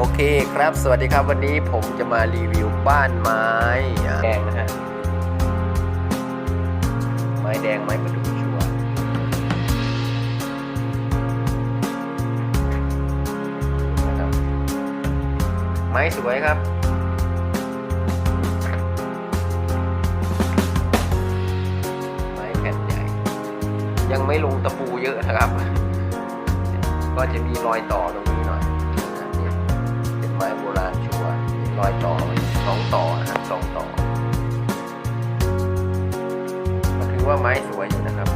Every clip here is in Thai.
โอเคครับ สวัสดีครับวันนี้ผมจะมารีวิวบ้านไม้แดงนะฮะ ไม้แดงไม้ประดูชัวนะครับไม้สวยครับ ไม้แผ่นใหญ่ ยังไม่ลงตะปูเยอะนะครับ ก็จะมีรอยต่อตรงนี้ รอยต่อสองต่อนะครับสองต่อก็ถือว่าไม้สวยอยู่นะครับ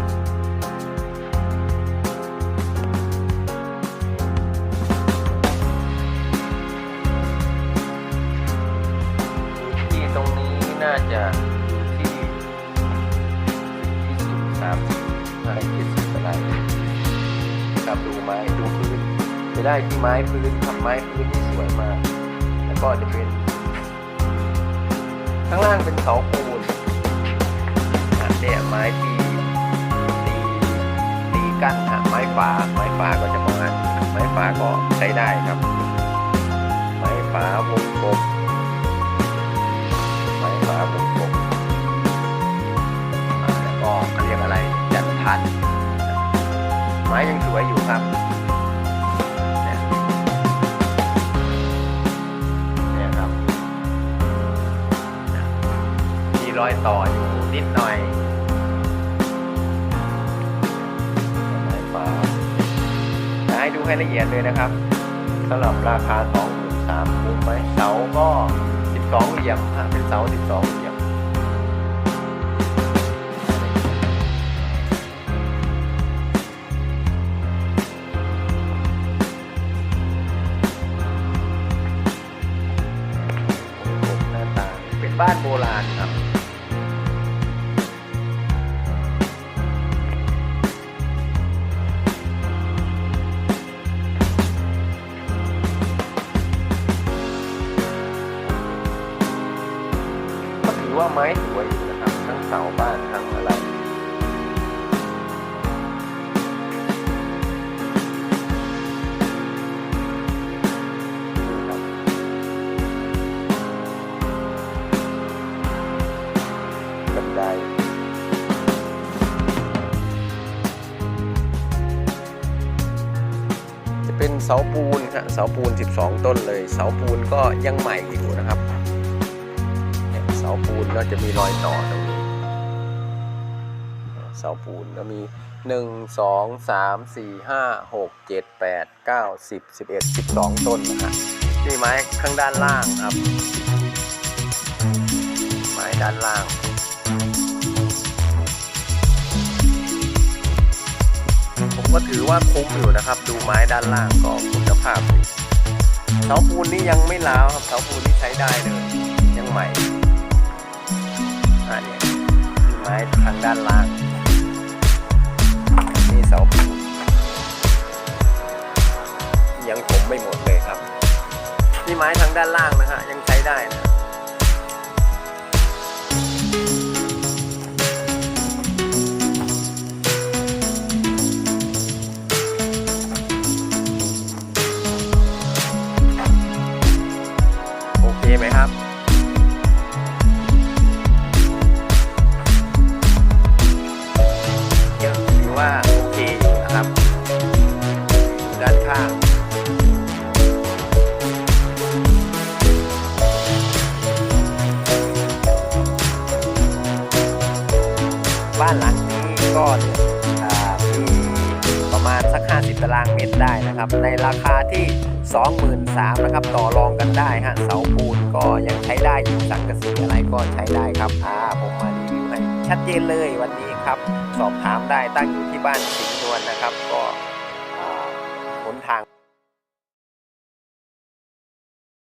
ที่ตรงนี้น่าจะอยู่ที่ยี่สิบสามสิบอะไรเจ็ดสิบอะไรครับดูไม้ดูพื้นจะได้ที่ไม้พื้นครับไม้พื้นที่สวยมาก ก็จะเป็น ข้างล่างเป็นเสาปูนอะเนี่ยไม้ที่ตีตีกั้นฮะไม้ฟ้าไม้ฟ้าก็จะประมาณไม้ฟ้าก็ใช้ได้ครับ ไม้ฟ้าวงกลมไม้ฟ้าวงกลมแล้วก็เรียกอะไรจันทันไม้ยังสวยอยู่ครับ รอยต่ออยู่นิดหน่อยไม้ฟ้าจะให้ดูให้ละเอียดเลยนะครับสำหรับราคา 2 3 0 0 0คุ้มไหมเสาก็ 12 เหลี่ยมฮะเป็นเสา 12 เหลี่ยมหน้าตาเป็นบ้านโบราณครับ อว่าไม้สวยอยู่นะครับ ทั้งเสาบ้านทั้งอะไรนะครับบันไดจะเป็นเสาปูนฮะเสาปูน 12 ต้นเลย เสาปูนก็ยังใหม่อยู่นะครับาปูนก็จะมีรอยต่อตรงนี้เสาปูนก็มีหนึ่งสองสามสี่ห้าหกเจ็ดแปดเก้าสิบสิบเอ็ดสิบสองต้นนะฮะนี่ไม้ข้างด้านล่างครับ ไม้ด้านล่างผมก็ถือว่าคุ้มอยู่นะครับ ดูไม้ด้านล่างก็คุณภาพเสาปูนนี่ยังไม่ล้าวครับเสาปูนนี่ใช้ได้เลยยังใหม่ ไม้ทางด้านล่าง มีเสาปูนยังผมไม่หมดเลยครับ ที่ไม้ทางด้านล่างนะฮะยังใช้ได้นะ บ้านหลังนี้ก็มีประมาณสัก 50 ตารางเมตรได้นะครับ ในราคาที่ 23,000นะครับต่อรองกันได้ฮะเสาปูนก็ยังใช้ได้อยู่สังกะสีอะไรก็ใช้ได้ครับอ่าผมมารีวิวให้ชัดเจนเลยวันนี้ครับ สอบถามได้ตั้งอยู่ที่บ้านสิงห์นวลนะครับ ก็หนทาง